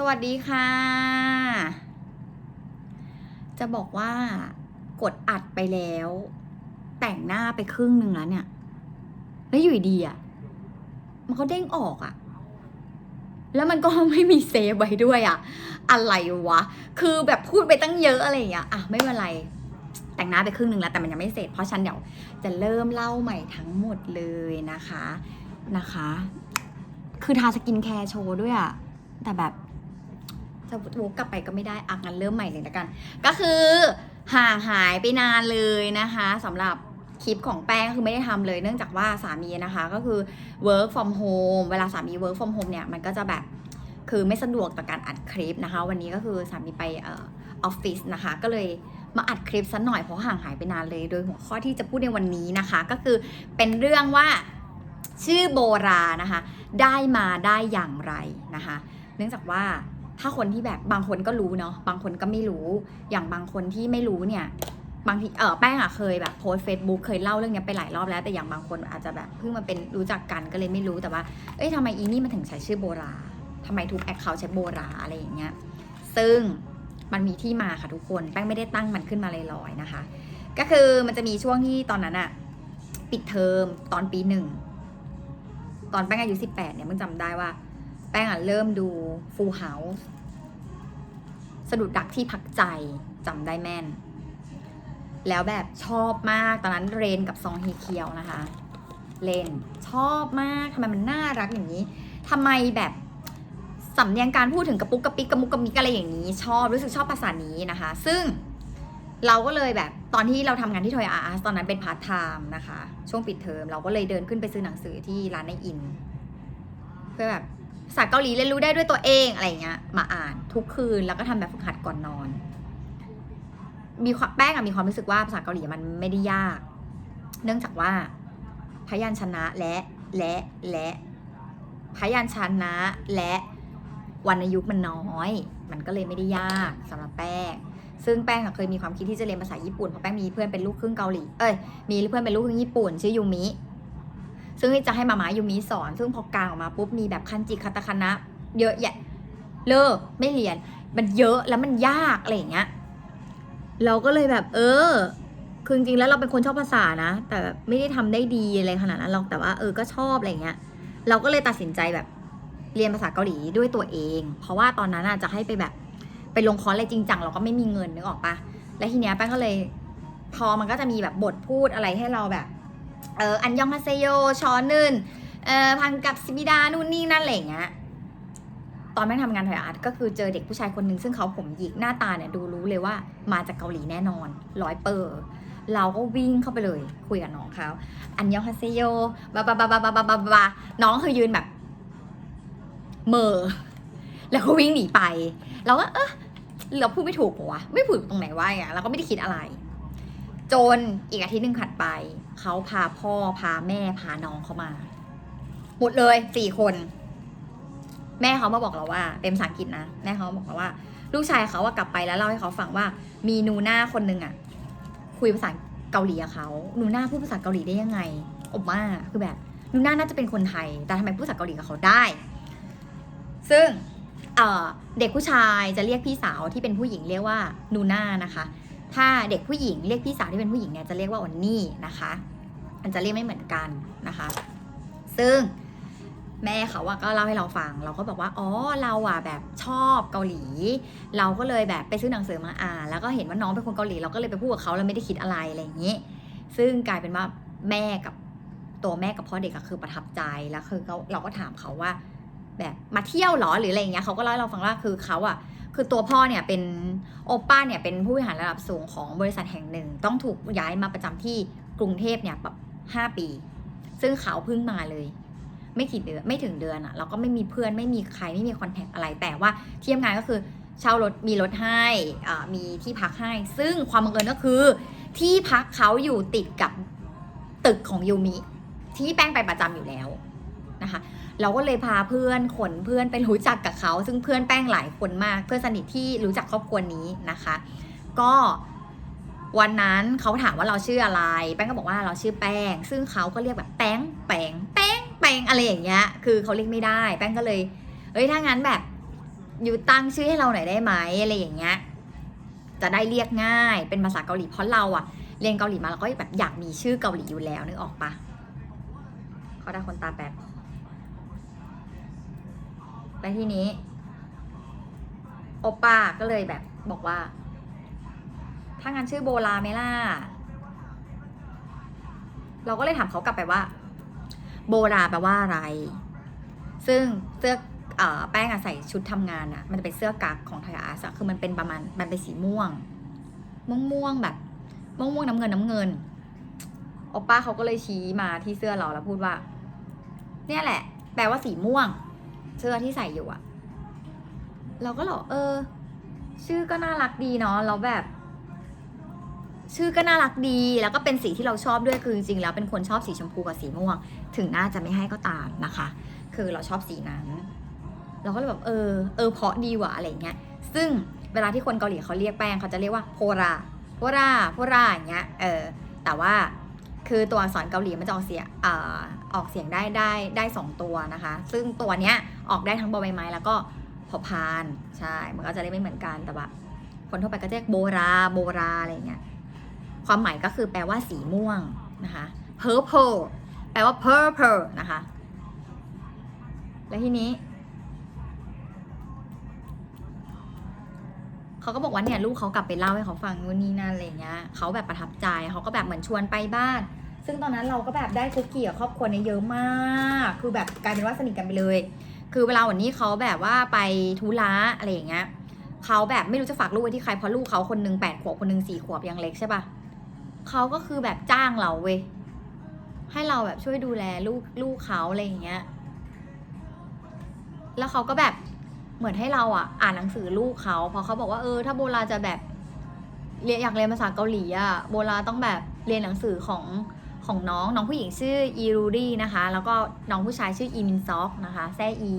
สวัสดีค่ะ จะบอกว่ากดอัดไปแล้ว แต่งหน้าไปครึ่งหนึ่งแล้วเนี่ย แล้วอยู่ดีๆอะ มันก็เด้งออกอะ แล้วมันก็ไม่มีเซฟไว้ด้วยอะ อะไรวะ คือแบบพูดไปตั้งเยอะอะไรอย่างเงี้ยอะไม่เป็นไรแต่งหน้าไปครึ่งหนึ่งแล้วแต่มันยังไม่เสร็จเพราะฉันเดี๋ยวจะเริ่มเล่าใหม่ทั้งหมดเลยนะคะนะคะ คือทาสกินแคร์โชว์ด้วยอะแต่แบบ จะวกกลับไปก็ไม่ได้อะงั้นเริ่มใหม่เลยละกัน ก็คือห่างหายไปนานเลยนะคะสำหรับคลิปของแป้งคือไม่ได้ทำเลย เนื่องจากว่าสามีนะคะก็คือ work from home เวลาสามี work from home เนี่ยมันก็จะแบบคือไม่สะดวกต่อการอัดคลิปนะคะ วันนี้ก็คือสามีไปออออฟฟิศนะคะ ก็เลยมาอัดคลิปสักหน่อยเพราะห่างหายไปนานเลย โดยหัวข้อที่จะพูดในวันนี้นะคะ ก็คือเป็นเรื่องว่าชื่อโบรานะคะ ได้มาได้อย่างไรนะคะ เนื่องจากว่า ถ้าคนที่แบบบางคนก็รู้เนาะบางคนก็ไม่รู้ อย่างบางคนที่ไม่รู้เนี่ยบางทีเออแป้งอะเคยแบบโพสเฟซบุ๊กเคยเล่าเรื่องนี้ไปหลายรอบแล้วแต่อย่างบางคนอาจจะแบบเพิ่งมาเป็นรู้จักกันก็เลยไม่รู้แต่ว่าเอ้ยทำไมอีนี่มันถึงใช้ชื่อโบราทำไมทุกแอคเคาท์ใช้โบราอะไรอย่างเงี้ยซึ่งมันมีที่มาค่ะทุกคนแป้งไม่ได้ตั้งมันขึ้นมาลอยๆนะคะ ก็คือมันจะมีช่วงที่ตอนนั้นอะปิดเทอมตอนปีหนึ่งตอนแป้งอายุสิบแปดเนี่ยมึงจำได้ว่า ป้งอะเริ่มดู Full House สะดุดดักที่พักใจจำได้แม่น แล้วแบบชอบมากตอนนั้นเรนกับซองฮีเคียวนะคะเลนชอบมากทำไมมันน่ารักอย่างนี้ทำไมแบบสำเนียงการพูดถึงกระปุกกระปิกกระมุกกระมิกอะไรอย่างนี้ ชอบรู้สึกชอบภาษานี้นะคะ ซึ่งเราก็เลยแบบตอนที่เราทำงานที่ทอยอาร์ตอนนั้นเป็นพาร์ทไทม์นะคะ ช่วงปิดเทอมเราก็เลยเดินขึ้นไปซื้อหนังสือที่ร้านในอิน เพื่อแบบ ภาษาเกาหลีเรียนรู้ได้ด้วยตัวเองอะไรอย่างเงี้ย มาอ่านทุกคืนแล้วก็ทำแบบฝึกหัดก่อนนอน มีความแป้งอะมีความรู้สึกว่าภาษาเกาหลีมันไม่ได้ยาก เนื่องจากว่าพยัญชนะและและและพยัญชนะและวรรณยุกต์มันน้อย มันก็เลยไม่ได้ยากสำหรับแป้ง ซึ่งแป้งเคยมีความคิดที่จะเรียนภาษาญี่ปุ่นเพราะแป้งมีเพื่อนเป็นลูกครึ่งเกาหลี เอ้ย มีเพื่อนเป็นลูกครึ่งญี่ปุ่นชื่อยูมิ ซึ่งจะให้มามายูมิสอน ซึ่งพอกลางออกมาปุ๊บมีแบบคันจิคาตาคานะเยอะแยะเลิกไม่เรียน มันเยอะแล้วมันยากอะไรอย่างเงี้ยเราก็เลยแบบ เออคือจริงๆแล้วเราเป็นคนชอบภาษานะ แต่ไม่ได้ทำได้ดีอะไรขนาดนั้นหรอกแต่ว่าเออก็ชอบอะไรเงี้ย เราก็เลยตัดสินใจแบบเรียนภาษาเกาหลีด้วยตัวเอง เพราะว่าตอนนั้นอะจะให้ไปแบบไปลงคอร์สอะไรจริงจังเราก็ไม่มีเงินนึกออกปะและทีเนี้ยแป้งก็เลย พอมันก็จะมีแบบบทพูดอะไรให้เราแบบ เอออันยองฮาเซโยชอนึนเออพังกับซิบิดานู่นนี่นั่นอะไรอย่างเงี้ยตอนแม่งทำงานถ่ายอาร์ตก็คือเจอเด็กผู้ชายคนหนึ่งซึ่งเขาผมหยิกหน้าตาเนี่ยดูรู้เลยว่ามาจากเกาหลีแน่นอนร้อยเปอร์เราก็วิ่งเข้าไปเลยคุยกับน้องเขาอันยองฮาเซโยบาบาบาบาบาบาบาบาน้องคือยืนแบบเมอแล้วก็วิ่งหนีไป เราก็เออเราพูดไม่ถูกปะวะไม่ถูกตรงไหนวะอย่างนี้เราก็ไม่ได้คิดอะไร จนอีกอาทิตย์หนึ่งถัดไป เขาพาพ่อพาแม่พาน้องเขามาหมดเลยสี่คน แม่เขามาบอกเราว่า เป็นภาษาอังกฤษนะแม่เขาบอกเราว่า ลูกชายเขาว่ากลับไปแล้วเล่าให้เขาฟังว่า มีนูน่าคนหนึ่งอะคุยภาษาเกาหลีกับเขานูน่าพูดภาษาเกาหลีได้ยังไงอบมากคือแบบนูน่าน่าจะเป็นคนไทย แต่ทำไมพูดภาษาเกาหลีกับเขาได้ ซึ่งเอ่อเด็กผู้ชายจะเรียกพี่สาวที่เป็นผู้หญิงเรียกว่านูน่านะคะ ถ้าเด็กผู้หญิงเรียกพี่สาวที่เป็นผู้หญิงเนี่ยจะเรียกว่าอนนี่นะคะมันจะเรียกไม่เหมือนกันนะคะ ซึ่งแม่เขาอะก็เล่าให้เราฟัง เราก็บอกว่า อ๋อ เราอะแบบชอบเกาหลี เราก็เลยแบบไปซื้อหนังสือมาอ่าน แล้วก็เห็นว่าน้องเป็นคนเกาหลี เราก็เลยไปพูดกับเขาแล้วไม่ได้คิดอะไรอะไรอย่างนี้ ซึ่งกลายเป็นว่าแม่กับตัวแม่กับพ่อเด็กก็คือประทับใจ แล้วคือเขาเราก็ถามเขาว่า แบบมาเที่ยวหรอหรืออะไรอย่างเงี้ย เขาก็เล่าให้เราฟังว่าคือเขาอะ คือตัวพ่อเนี่ยเป็นโอป้าเนี่ยเป็นผู้บริหารระดับสูงของบริษัทแห่งหนึ่ง ต้องถูกย้ายมาประจำที่กรุงเทพเนี่ยแบบห้าปี ซึ่งเขาเพิ่งมาเลย ไม่กี่เดือนไม่ถึงเดือนอะเราก็ไม่มีเพื่อนไม่มีใครไม่มีคอนแทคอะไรแต่ว่าที่ทำงานก็คือเช่ารถมีรถให้อ่ามีที่พักให้ ซึ่งความบังเอิญก็คือ ที่พักเขาอยู่ติดกับตึกของยูมิที่แป้งไปประจำอยู่แล้วนะคะ เราก็เลยพาเพื่อนขนเพื่อนไปรู้จักกับเขา ซึ่งเพื่อนแป้งหลายคนมาก เพื่อนสนิทที่รู้จักครอบครัวนี้นะคะ ก็วันนั้นเขาถามว่าเราชื่ออะไร แป้งก็บอกว่าเราชื่อแป้ง ซึ่งเขาก็เรียกแบบแป้งแป้งแป้งแป้งอะไรอย่างเงี้ย คือเขาเรียกไม่ได้ แป้งก็เลย เอ้ยถ้างั้นแบบยูตั้งชื่อให้เราหน่อยได้ไหมอะไรอย่างเงี้ย จะได้เรียกง่าย เป็นภาษาเกาหลีเพราะเราอะเรียนเกาหลีมาเราก็แบบอยากมีชื่อเกาหลีอยู่แล้วนึกออกปะเขาได้คนตาแป ดไปทีนี้โอป้าก็เลยแบบบอกว่า ถ้างั้นชื่อโบลาไหมล่ะ เราก็เลยถามเขากลับไปว่า โบราแปลว่าอะไร ซึ่งเสื้ออแป้งอะใส่ชุดทำงานอะมันจะเป็นเสื้อกั๊กของไทยอาร์คือมันเป็นประมาณมันเป็นสีม่วง ม่วงม่วงๆแบบ ม่วงม่วงๆน้ำเงินน้ำเงินโอป้าเขาก็เลยชี้มาที่เสื้อเราแล้วพูดว่า เนี่ยแหละ แปลว่าสีม่วง เสื้อที่ใส่อยู่อะเราก็หรอเออ ชื่อก็น่ารักดีเนาะแล้วแบบ ชื่อก็น่ารักดีแล้วก็เป็นสีที่เราชอบด้วยคือจริงๆแล้วเป็นคนชอบสีชมพูกับสีม่วง ถึงน่าจะไม่ให้ก็ตามนะคะ คือเราชอบสีนั้น เราก็เลยแบบเออ เออเพาะดีว่ะอะไรเงี้ย ซึ่งเวลาที่คนเกาหลีเขาเรียกแป้งเขาจะเรียกว่าโพราโพราโพราอย่างเงี้ยเออแต่ว่า คือตัวอักษรเกาหลีมันจะออกเสียงอออกเสียงได้ได้ได้สองตัวนะคะ ซึ่งตัวเนี้ยออกได้ทั้งบอใบไม้แล้วก็พอพานใช่มันก็จะเรียกไม่เหมือนกันแต่ว่าคนทั่วไปก็จะเรียกโบราโบราอะไรเงี้ยความหมายก็คือแปลว่าสีม่วงนะคะ purple แปลว่า purple นะคะ แล้วทีนี้ เขาก็บอกว่าเนี่ยลูกเขากลับไปเล่าให้เขาฟังนู่นนี่นั่นอะไรเงี้ยเขาแบบประทับใจเขาก็แบบเหมือนชวนไปบ้าน ซึ่งตอนนั้นเราก็แบบได้คุกกี้กับครอบครัวเนี่ยเยอะมาก คือแบบกลายเป็นว่าสนิทกันไปเลย คือเวลาวันนี้เขาแบบว่าไปทุระอะไรอย่างเงี้ยเขาแบบไม่รู้จะฝากลูกไว้ที่ใครเพราะลูกเขาคนหนึงแปดขวบคนหนึงสี่ขวบยังเล็กใช่ปะเขาก็คือแบบจ้างเราเว้ยให้เราแบบช่วยดูแลลูกลูกเขาอะไรอย่างเงี้ย แล้วเขาก็แบบ เหมือนให้เราอะ อ่านหนังสือลูกเขาเพราะเขาบอกว่าเออ ถ้าโบราจะแบบเรียนอยากเรียนภาษาเกาหลีอะโบราต้องแบบเรียนหนังสือของของน้องน้องผู้หญิงชื่ออีรูดี้นะคะ แล้วก็น้องผู้ชายชื่ออีมินซอกนะคะแซอี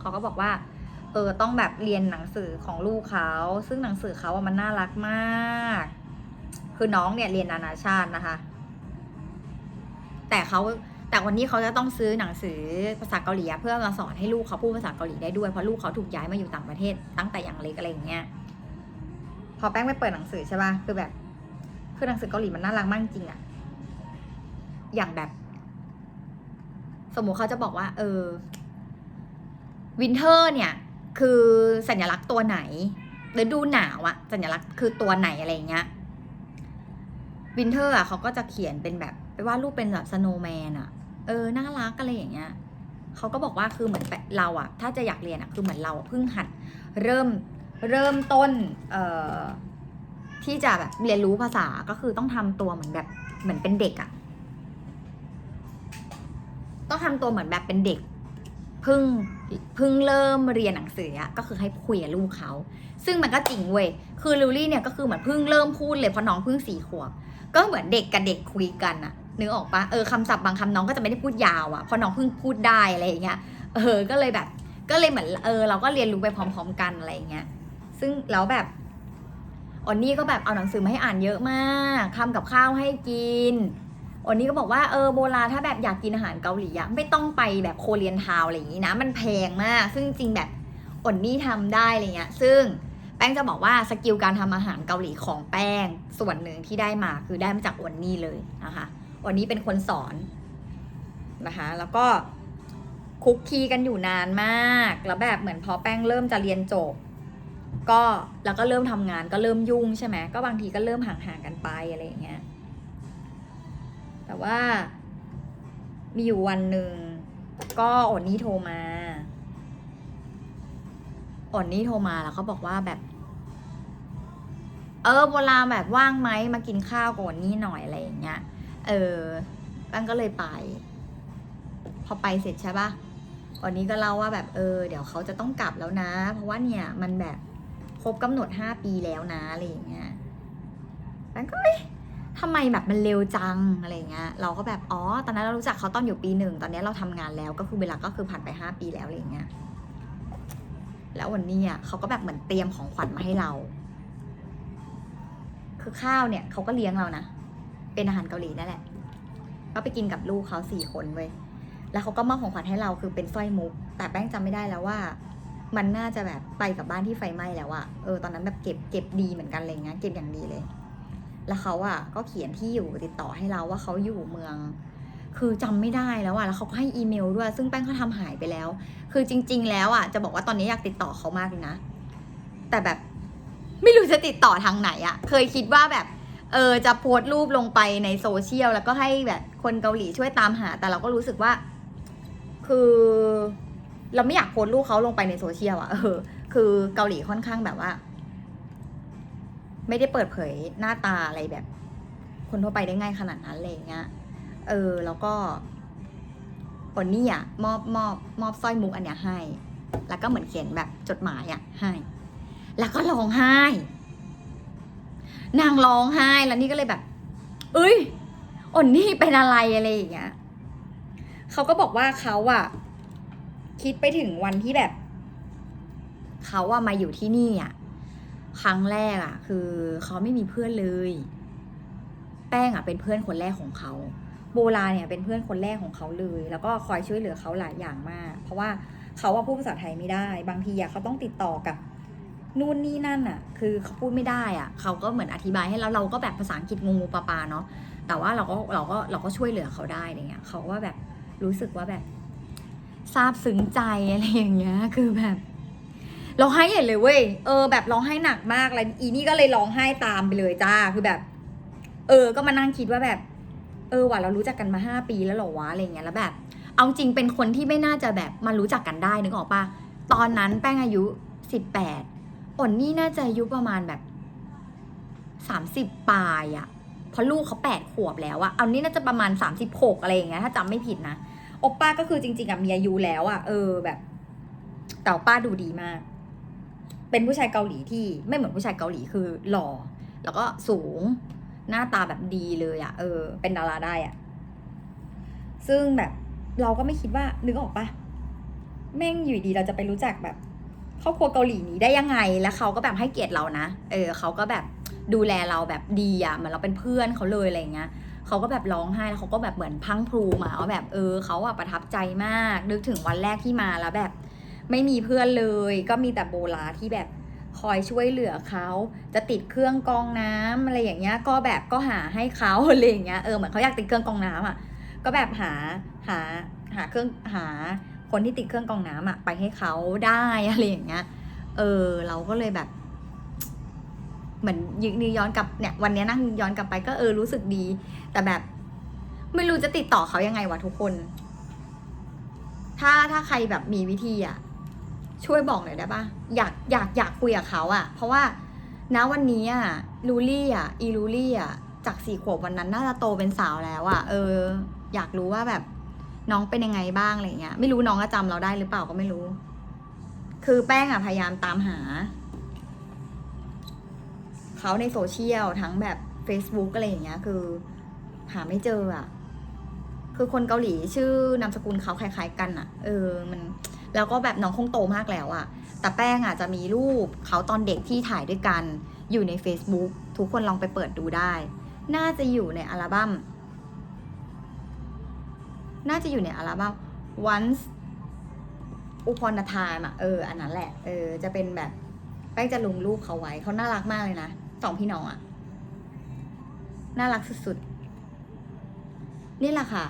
เขาก็บอกว่า เออต้องแบบเรียนหนังสือของลูกเขาซึ่งหนังสือเขาอะมันน่ารักมาก คือน้องเนี่ยเรียนนานาชาตินะคะ แต่เขา แต่วันนี้เขาจะต้องซื้อหนังสือภาษาเกาหลีเพื่อมาสอนให้ลูกเขาพูดภาษาเกาหลีได้ด้วยเพราะลูกเขาถูกย้ายมาอยู่ต่างประเทศ ตั้งแต่อย่างเล็กอะไรอย่างเงี้ยพอแป้งไปเปิดหนังสือใช่ป่ะคือแบบ คือหนังสือเกาหลีมันน่ารักมากจริงอะอย่างแบบ สมมุติเขาจะบอกว่า เออวินเทอร์เนี่ย คือสัญลักษณ์ตัวไหนฤดูหนาวอะสัญลักษณ์คือตัวไหนอะไรอย่างเงี้ยวินเทอร์อะเขาก็จะเขียนเป็นแบบไปว่ารูปเป็นแบบสโนว์แมนอะ เออน่ารักอะไรอย่างเงี้ยเขาก็บอกว่าคือเหมือนเราอะถ้าจะอยากเรียนอะคือเหมือนเราอะเพิ่งหัดเริ่มเริ่มต้นเอ่อที่จะแบบเรียนรู้ภาษาก็คือต้องทำตัวเหมือนแบบเหมือนเป็นเด็กอะต้องทำตัวเหมือนแบบเป็นเด็กเพิ่งเพิ่งเริ่มเรียนหนังสืออะก็คือให้คุยกับลูกเขา ซึ่งมันก็จริงเว้ยคือลิลลี่เนี่ยก็คือเหมือนเพิ่งเริ่มพูดเลยเพราะน้องเพิ่งสี่ขวบก็เหมือนเด็กกับเด็กคุยกันอะ นึกออกปะเออคำศัพท์บางคำน้องก็จะไม่ได้พูดยาวอะเพราะน้องเพิ่งพูดได้อะไรอย่างเงี้ยเออก็เลยแบบ ก็เลยเหมือนเออเราก็เรียนรู้ไปพร้อม ๆ กันอะไรอย่างเงี้ยซึ่งแล้วแบบออนนี่ก็แบบเอาหนังสือมาให้อ่านเยอะมากทำกับข้าวให้กินออนนี่ก็บอกว่าเออโบราณถ้าแบบอยากกินอาหารเกาหลีอะไม่ต้องไปแบบโคเรียนทาวอะไรอย่างงี้นะ มันแพงมาก ซึ่งจริงแบบออนนี่ทำได้อะไรเงี้ย ซึ่งแป้งจะบอกว่าสกิลการทำอาหารเกาหลีของแป้งส่วนหนึ่งที่ได้มาคือได้มาจากอวนนี่เลยนะคะ วนนี่เป็นคนสอนนะคะ แล้วก็คุกคีกันอยู่นานมาก แล้วแบบเหมือนพอแป้งเริ่มจะเรียนจบ ก็แล้วก็เริ่มทำงานก็เริ่มยุ่งใช่ไหมก็บางทีก็เริ่มห่างๆกันไปอะไรอย่างเงี้ย แต่ว่ามีอยู่วันหนึ่งก็ออนนี่โทรมาออนนี่โทรมาแล้วเขาบอกว่าแบบ เออโบราแบบว่างไหมมากินข้าวกับอนนี่หน่อยอะไรอย่างเงี้ย เออแป้งก็เลยไป พอไปเสร็จใช่ปะวันนี้ก็เล่าว่าแบบเออ เดี๋ยวเขาจะต้องกลับแล้วนะ เพราะว่าเนี่ยมันแบบครบกำหนดห้าปีแล้วนะอะไรอย่างเงี้ยแป้งก็เอ๊ะทำไมแบบมันเร็วจังอะไรอย่างเงี้ย เราก็แบบอ๋อ ตอนนั้นเรารู้จักเขาตอนอยู่ปีหนึ่ง ตอนนี้เราทำงานแล้ว ก็คือเวลาก็คือผ่านไปห้าปีแล้วอะไรอย่างเงี้ย แล้ววันนี้อะเขาก็แบบเหมือนเตรียมของขวัญมาให้เรา คือข้าวเนี่ยเขาก็เลี้ยงเรานะ เป็นอาหารเกาหลีนั่นแหละ ก็ไปกินกับลูกเขาสี่คนเว้ย แล้วเขาก็มอบของขวัญให้เราคือเป็นสร้อยมุก แต่แป้งจำไม่ได้แล้วว่า มันน่าจะแบบไปกับบ้านที่ไฟไหม้แล้วอะเออตอนนั้นแบบเก็บเก็บดีเหมือนกันเลยนะเก็บอย่างดีเลย แล้วเขาอะก็เขียนที่อยู่ติดต่อให้เราว่าเขาอยู่เมือง คือจำไม่ได้แล้วอะแล้วเขาก็ให้อีเมลด้วย ซึ่งแป้งเขาทำหายไปแล้ว คือจริง ๆ แล้วอะจะบอกว่าตอนนี้อยากติดต่อเขามากเลยนะ แต่แบบไม่รู้จะติดต่อทางไหนอะเคยคิดว่าแบบ เออจะโพสต์รูปลงไปในโซเชียลแล้วก็ให้แบบคนเกาหลีช่วยตามหา แต่เราก็รู้สึกว่า คือ เราไม่อยากโพสต์รูปเขาลงไปในโซเชียลอะเออคือเกาหลีค่อนข้างแบบว่า ไม่ได้เปิดเผยหน้าตาอะไรแบบ คนทั่วไปได้ง่ายขนาดนั้นอะไรอย่างเงี้ยเออ แล้วก็คนนี่อะมอบมอบมอบสร้อยมุกอันเนี้ยให้ แล้วก็เหมือนเขียนแบบจดหมายอะให้ แล้วก็ร้องไห้ นางร้องไห้แล้วนี่ก็เลยแบบ เอ้ยอ่อนนี่เป็นอะไรอะไรอย่างเงี้ยเขาก็บอกว่าเขาอะคิดไปถึงวันที่แบบเขาอะมาอยู่ที่นี่อะครั้งแรกอะคือเขาไม่มีเพื่อนเลย แป้งอะเป็นเพื่อนคนแรกของเขาโบราเนี่ยเป็นเพื่อนคนแรกของเขาเลย แล้วก็คอยช่วยเหลือเขาหลายอย่างมาก เพราะว่าเขาว่าพูดภาษาไทยไม่ได้ บางทีอะเขาต้องติดต่อกับ นู่นนี่นั่นอะคือเขาพูดไม่ได้อะเขาก็เหมือนอธิบายให้เราเราก็แบบภาษาอังกฤษงูงูปลาปลาเนาะ แต่ว่าเราก็เราก็เราก็ช่วยเหลือเขาได้อะไรเงี้ย เขาว่าแบบรู้สึกว่าแบบซาบซึ้งใจอะไรอย่างเงี้ย คือแบบร้องไห้ใหญ่เลยเว้ย เออ แบบร้องไห้หนักมากแล้วอีนี่ก็เลยร้องไห้ตามไปเลยจ้า คือแบบ เออ ก็มานั่งคิดว่าแบบ เออว่ะเรารู้จักกันมาห้าปีแล้วหรอวะอะไรเงี้ย แล้วแบบ เอาจริงเป็นคนที่ไม่น่าจะแบบมารู้จักกันได้นึกออกปะตอนนั้นแป้งอายุสิบแปด อ่อนนี่น่าจะอายุประมาณแบบสามสิบปลายอะเพราะลูกเขาแปดขวบแล้วอะเอานี่น่าจะประมาณสามสิบหกอะไรอย่างเงี้ยถ้าจำไม่ผิดนะโอปป้าก็คือจริงๆอะมีอายุแล้วอะเออแบบแต่ป้าดูดีมาก เป็นผู้ชายเกาหลีที่ไม่เหมือนผู้ชายเกาหลีคือหล่อ แล้วก็สูงหน้าตาแบบดีเลยอะเออ เป็นดาราได้อะซึ่งแบบเราก็ไม่คิดว่านึกออกปะแม่งอยู่ดีเราจะไปรู้จักแบบ ครอบครัวเกาหลีนี้ได้ยังไง แล้วเขาก็แบบให้เกียรติเรานะ เออเขาก็แบบดูแลเราแบบดีอะเหมือนเราเป็นเพื่อนเขาเลยอะไรเงี้ยเขาก็แบบร้องไห้แล้วเขาก็แบบเหมือนพังพรูมาว่าแบบเออเขาอะประทับใจมาก นึกถึงวันแรกที่มาแล้วแบบ ไม่มีเพื่อนเลย ก็มีแต่โบลาที่แบบคอยช่วยเหลือเขาจะติดเครื่องกองน้ำอะไรอย่างเงี้ย ก็แบบก็หาให้เขาอะไรอย่างเงี้ยเออเหมือนเขาอยากติดเครื่องกองน้ำอะก็แบบหาหาหาเครื่องหา คนที่ติดเครื่องกรองน้ำอะไปให้เขาได้อะไรอย่างเงี้ย เออ เราก็เลยแบบ เหมือนยึกนึกย้อนกลับเนี่ย วันนี้นั่งย้อนกลับไปก็เออรู้สึกดี แต่แบบ ไม่รู้จะติดต่อเขายังไงวะทุกคน ถ้าถ้าใครแบบมีวิธีอะช่วยบอกหน่อยได้ปะอยากอยากอยากคุยกับเขาอะเพราะว่าณวันนี้อะลูลี่อะอีลูลี่อะจากสี่ขวบวันนั้นน่าจะโตเป็นสาวแล้วอะเออ อยากรู้ว่าแบบ น้องเป็นยังไงบ้างอะไรเงี้ย ไม่รู้น้องจะจำเราได้หรือเปล่าก็ไม่รู้ คือแป้งอะพยายามตามหาเขาในโซเชียลทั้งแบบ Facebook อะไรอย่างเงี้ย คือ หาไม่เจออะคือคนเกาหลีชื่อนามสกุลเขาคล้ายๆกันอะเออมันแล้วก็แบบน้องคงโตมากแล้วอะแต่แป้งอะจะมีรูปเขาตอนเด็กที่ถ่ายด้วยกัน อยู่ใน Facebook ทุกคนลองไปเปิดดูได้ น่าจะอยู่ในอัลบั้ม น่าจะอยู่ในอัลบั้ม once upon a time อะเอออันนั้นแหละเออจะเป็นแบบแป้งจะลงรูปเขาไว้เขาน่ารักมากเลยนะสองพี่น้องอะน่ารักสุดๆ นี่แหละค่ะ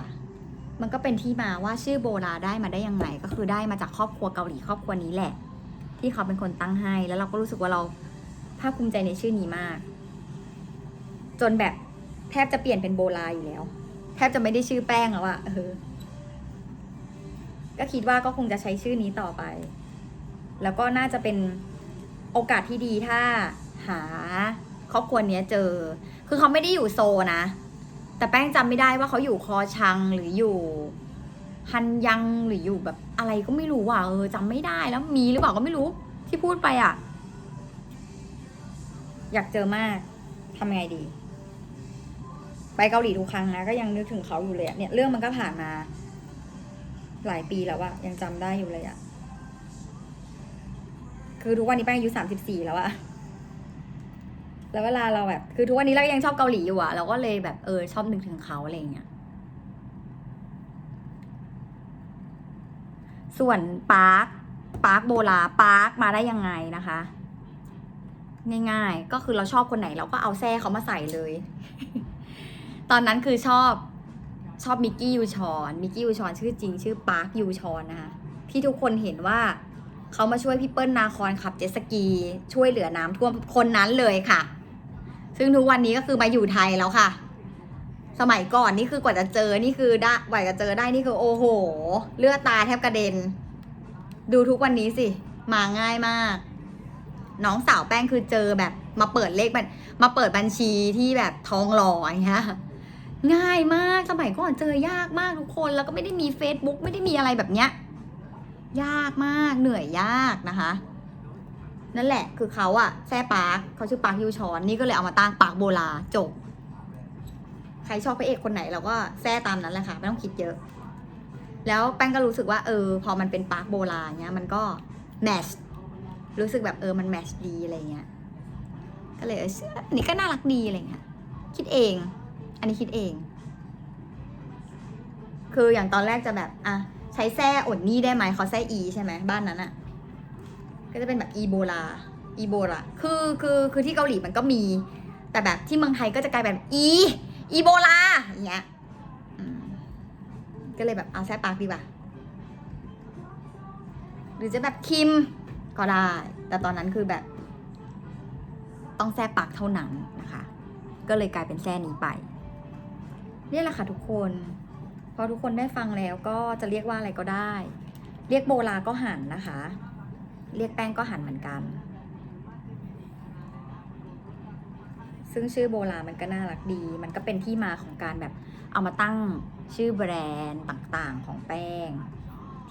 มันก็เป็นที่มาว่าชื่อโบราได้มาได้ยังไง ก็คือได้มาจากครอบครัวเกาหลีครอบครัวนี้แหละ ที่เขาเป็นคนตั้งให้ แล้วเราก็รู้สึกว่าเราภาคภูมิใจในชื่อนี้มาก จนแบบแทบจะเปลี่ยนเป็นโบราอยู่แล้ว แทบจะไม่ได้ชื่อแป้งแล้วอะเออ ก็คิดว่าก็คงจะใช้ชื่อนี้ต่อไป แล้วก็น่าจะเป็นโอกาสที่ดีถ้าหาครอบครัวเนี้ยเจอ คือเขาไม่ได้อยู่โซนะ แต่แป้งจำไม่ได้ว่าเขาอยู่คอชังหรืออยู่ฮันยังหรืออยู่แบบอะไรก็ไม่รู้ว่ะเออจำไม่ได้แล้วมีหรือเปล่าก็ไม่รู้ที่พูดไปอะ อยากเจอมากทำไงดี ไปเกาหลีทุกครั้งนะก็ยังนึกถึงเขาอยู่เลยอะเนี่ยเรื่องมันก็ผ่านมา หลายปีแล้วอะยังจำได้อยู่เลยอะคือทุกวันนี้แป้งอายุสามสิบสี่แล้วอะแล้วเวลาเราแบบ คือทุกวันนี้เรายังชอบเกาหลีอยู่อะเราก็เลยแบบเออชอบนึกถึงเขาอะไรเงี้ยส่วนปาร์คปาร์คโบลาปาร์คมาได้ยังไงนะคะ ง่ายๆ ก็คือเราชอบคนไหนเราก็เอาแซ่เขามาใส่เลย ตอนนั้นคือชอบ ชอบมิกกี้ยูชอนมิกกี้ยูชอนชื่อจริงชื่อปาร์คยูชอนนะคะที่ทุกคนเห็นว่าเขามาช่วยพี่เปิ้ลนาคอนขับเจ็ตสกี ช่วยเหลือน้ำท่วมคนนั้นเลยค่ะ ซึ่งทุกวันนี้ก็คือมาอยู่ไทยแล้วค่ะ สมัยก่อนนี่คือกว่าจะเจอนี่คือได้กว่าจะเจอได้นี่คือโอ้โห เลือดตาแทบกระเด็น ดูทุกวันนี้สิ มาง่ายมาก น้องสาวแป้งคือเจอแบบ มาเปิดเลขบัญมาเปิดบัญชีที่แบบทองหล่ออย่างเงี้ย ง่ายมากสมัยก่อนเจอยากมากทุกคน แล้วก็ไม่ได้มี Facebook ไม่ได้มีอะไรแบบเนี้ยยากมากเหนื่อยยากนะคะ นั่นแหละคือเขาอะแซ่ปาร์คเขาชื่อปาร์คยูชอนนี่ก็เลยเอามาตั้งปาร์คโบลาจบ ใครชอบพระเอกคนไหนเราก็แซ่ตามนั้นแหละค่ะ ไม่ต้องคิดเยอะ แล้วแป้งก็รู้สึกว่าเออ พอมันเป็นปาร์คโบราณเนี้ยมันก็แมชรู้สึกแบบเออมันแมชดีอะไรเงี้ยก็เลยเออเชื่อนนี้ก็น่ารักดีอะไรเงี้ยคิดเอง อันนี้คิดเอง คืออย่างตอนแรกจะแบบอะใช้แซ่อดนี่ได้ไหมเขาแซ่อีใช่ไหมบ้านนั้นอะก็จะเป็นแบบอีโบลาอีโบลาคือคือคือที่เกาหลีมันก็มี แต่แบบที่เมืองไทยก็จะกลายเป็นอี อีโบลาอย่างเงี้ยก็เลยแบบเอาแซ่ปากดีกว่าหรือจะแบบคิมก็ได้ แต่ตอนนั้นคือแบบ ต้องแซ่ปากเท่านั้นนะคะ ก็เลยกลายเป็นแซ่นี้ไป นี่แหละค่ะทุกคนพอทุกคนได้ฟังแล้วก็จะเรียกว่าอะไรก็ได้ เรียกโบลาก็หันนะคะ เรียกแป้งก็หันเหมือนกัน ซึ่งชื่อโบรามันก็น่ารักดี มันก็เป็นที่มาของการแบบเอามาตั้งชื่อแบรนด์ต่างๆของแป้ง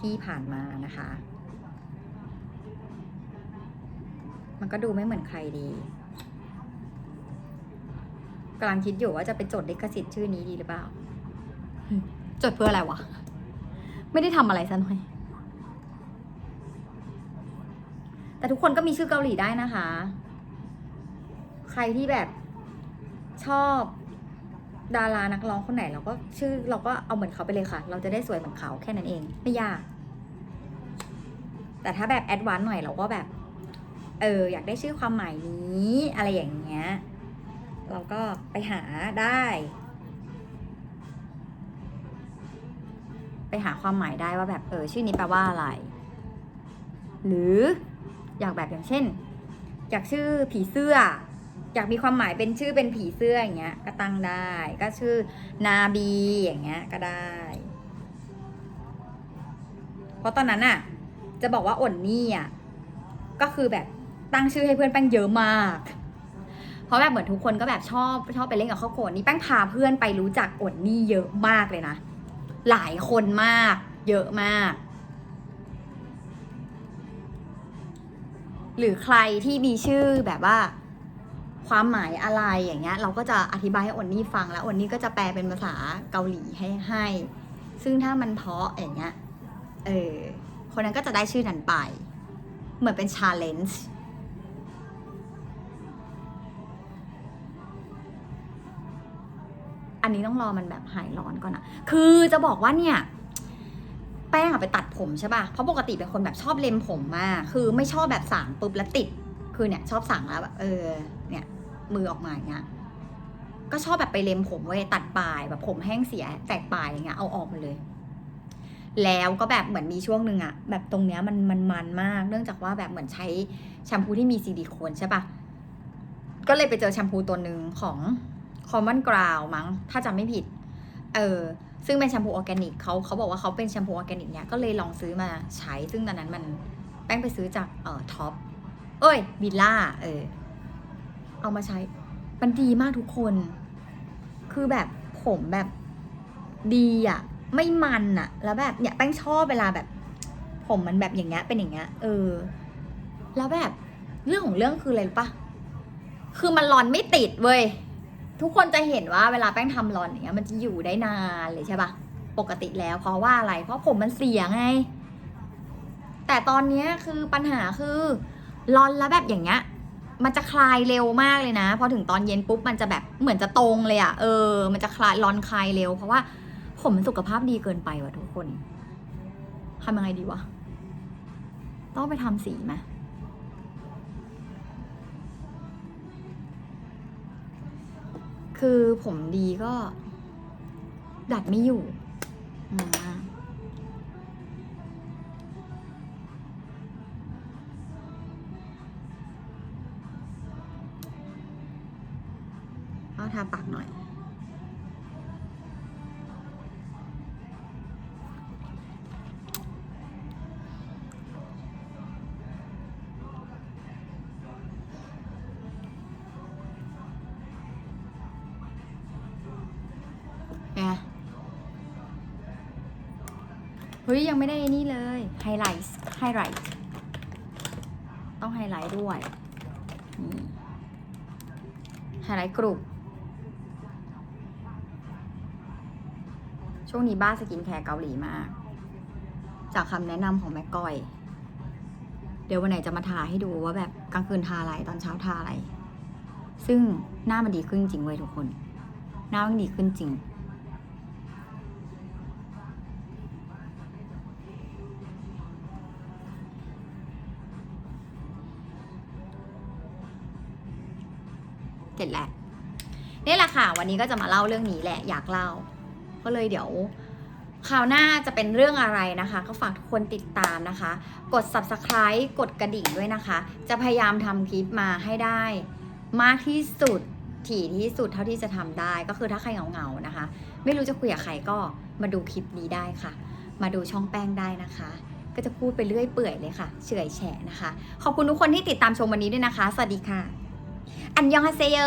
ที่ผ่านมานะคะ มันก็ดูไม่เหมือนใครดี กำลังคิดอยู่ว่าจะไปจดลิขสิทธิ์ชื่อนี้ดีหรือเปล่า จดเพื่ออะไรวะ ไม่ได้ทำอะไรซะหน่อย แต่ทุกคนก็มีชื่อเกาหลีได้นะคะ ใครที่แบบชอบดารานักร้องคนไหนเราก็ชื่อเราก็เอาเหมือนเขาไปเลยค่ะ เราจะได้สวยเหมือนเขาแค่นั้นเอง ไม่ยาก แต่ถ้าแบบแอดวานซ์หน่อยเราก็แบบ เออ อยากได้ชื่อความหมายนี้ อะไรอย่างเงี้ย เราก็ไปหาได้ ไปหาความหมายได้ว่าแบบเออชื่อนี้แปลว่าอะไร หรืออยากแบบอย่างเช่น อยากชื่อผีเสื้อ อยากมีความหมายเป็นชื่อเป็นผีเสื้ออย่างเงี้ย ก็ตั้งได้ ก็ชื่อนาบีอย่างเงี้ยก็ได้ เพราะตอนนั้นอะจะบอกว่าอ่นนี่อะก็คือแบบตั้งชื่อให้เพื่อนแป้งเยอะมาก เพราะแบบเหมือนทุกคนก็แบบชอบชอบไปเล่นกับครอบครัวนี่แป้งพาเพื่อนไปรู้จักอ่นนี่เยอะมากเลยนะ หลายคนมาก เยอะมาก หรือใครที่มีชื่อแบบว่า ความหมายอะไรอย่างเงี้ย เราก็จะอธิบายให้อนนี่ฟังแล้วอนนี่ก็จะแปลเป็นภาษาเกาหลีให้ให้ ซึ่งถ้ามันเพาะอย่างเงี้ยเออคนนั้นก็จะได้ชื่อนั้นไป เหมือนเป็นชาเลนจ์ อันนี้ต้องรอมันแบบหายร้อนก่อนนะคือจะบอกว่าเนี่ย แป้งอะไปตัดผมใช่ป่ะ เพราะปกติเป็นคนแบบชอบเล็มผมมาก คือไม่ชอบแบบสางปุ๊บแล้วติด คือเนี่ยชอบสางแล้วแบบเออ เนี่ย มือออกมาอย่างเงี้ย ก็ชอบแบบไปเล็มผมเว้ยตัดปลายแบบผมแห้งเสียแตกปลายอย่างเงี้ยเอาออกมาเลย แล้วก็แบบเหมือนมีช่วงหนึ่งอะแบบตรงเนี้ยมันมันมันมาก เนื่องจากว่าแบบเหมือนใช้แชมพูที่มีซิลิโคนใช่ป่ะ ก็เลยไปเจอแชมพูตัวหนึ่งของ Common Ground มั้ง ถ้าจำไม่ผิด เออ ซึ่งเป็นแชมพูออร์แกนิกเขาเขาบอกว่าเขาเป็นแชมพูออร์แกนิกเนี่ย ก็เลยลองซื้อมาใช้ ซึ่งตอนนั้นมันแป้งไปซื้อจากเอ่อท็อป เอ้ยวิลล่า เออ เอามาใช้ มันดีมากทุกคน คือแบบผมแบบดีอะไม่มันอะแล้วแบบเนี่ยแป้งชอบเวลาแบบ ผมมันแบบอย่างเงี้ย เป็นอย่างเงี้ย เออ แล้วแบบเรื่องของเรื่องคืออะไรรู้ปะคือมันรอนไม่ติดเว้ย ทุกคนจะเห็นว่าเวลาแป้งทำรอนอย่างเงี้ยมันจะอยู่ได้นานเลยใช่ปะปกติแล้วเพราะว่าอะไร เพราะผมมันเสียไง แต่ตอนเนี้ยคือปัญหาคือรอนแล้วแบบอย่างเงี้ยมันจะคลายเร็วมากเลยนะ พอถึงตอนเย็นปุ๊บมันจะแบบเหมือนจะตรงเลยอะเออ มันจะคลายรอนคลายเร็ว เพราะว่าผมมันสุขภาพดีเกินไปว่ะทุกคนทำยังไงดีวะ ต้องไปทำสีไหม คือผมดีก็ ดัดไม่อยู่งงมากเอาทาปากหน่อย เฮ้ยยังไม่ได้นี่เลยไฮไลท์ไฮไลท์ต้องไฮไลท์ด้วยไฮไลท์กลุ่มช่วงนี้บ้าสกินแคร์เกาหลีมาก จากคำแนะนำของแม่ก้อย เดี๋ยววันไหนจะมาทาให้ดูว่าแบบกลางคืนทาอะไรตอนเช้าทาอะไร ซึ่งหน้ามันดีขึ้นจริงเว้ยทุกคน หน้ามันดีขึ้นจริง เสร็จแล้วนี่แหละค่ะ วันนี้ก็จะมาเล่าเรื่องนี้แหละอยากเล่า ก็เลยเดี๋ยวคราวหน้าจะเป็นเรื่องอะไรนะคะ ก็ฝากทุกคนติดตามนะคะ กด subscribe กดกระดิ่งด้วยนะคะ จะพยายามทำคลิปมาให้ได้ มากที่สุดถี่ที่สุดเท่าที่จะทำได้ก็คือถ้าใครเหงาๆนะคะ ไม่รู้จะคุยกับใครก็มาดูคลิปนี้ได้ค่ะ มาดูช่องแป้งได้นะคะ ก็จะพูดไปเรื่อยเปื่อยเลยค่ะ เฉอยแฉะนะคะ ขอบคุณทุกคนที่ติดตามชมวันนี้ด้วยนะคะ สวัสดีค่ะ อันยองฮาเซโย